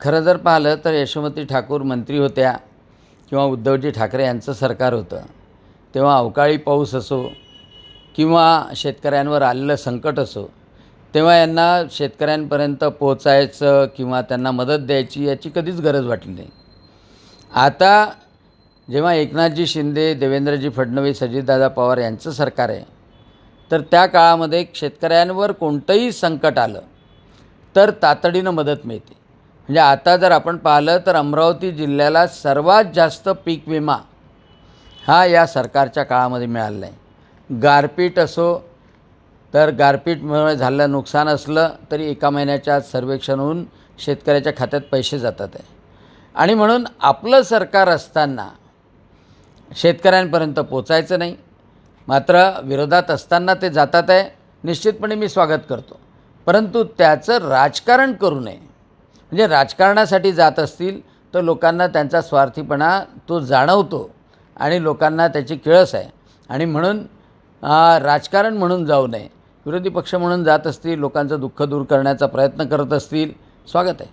खरं जर पाहिलं तर यशोमती ठाकूर मंत्री होत्या किंवा उद्धवजी ठाकरे यांचं सरकार होतं तेव्हा अवकाळी पाऊस असो किंवा शेतकऱ्यांवर आलेलं संकट असो तेव्हा यांना शेतकऱ्यांपर्यंत पोचायचं किंवा त्यांना मदत द्यायची याची कधीच गरज वाटली नाही. आता जेव्हा एकनाथजी शिंदे देवेंद्रजी फडणवीस अजितदादा पवार यांचं सरकार आहे तर त्या काळामध्ये शेतकऱ्यांवर कोणतंही संकट आलं तर तातडीनं मदत मिळते. म्हणजे आता जर आपण पाहिलं तर अमरावती जिल्ह्याला सर्वात जास्त पीक विमा हा या सरकारच्या काळामध्ये मिळालेला आहे. गारपीट असो तर गारपीटमुळे झालेलं नुकसान असलं तरी एका महिन्याच्या आत सर्वेक्षण होऊन शेतकऱ्याच्या खात्यात पैसे जातात आहे. आणि म्हणून आपलं सरकार असताना शेतकऱ्यांपर्यंत पोचायचं नाही. मात्र विरोधात असताना ते जातात आहे. निश्चितपणे मी स्वागत करतो. परंतु त्याचं राजकारण करू नये. म्हणजे राजकारणासाठी जात असतील तर लोकांना त्यांचा स्वार्थीपणा तो जाणवतो आणि लोकांना त्याची किळस आहे. आणि म्हणून राजकारण म्हणून जाऊ नये. विरोधी पक्ष म्हणून जात असतील लोकांचं दुःख दूर करण्याचा प्रयत्न करत असतील स्वागत आहे.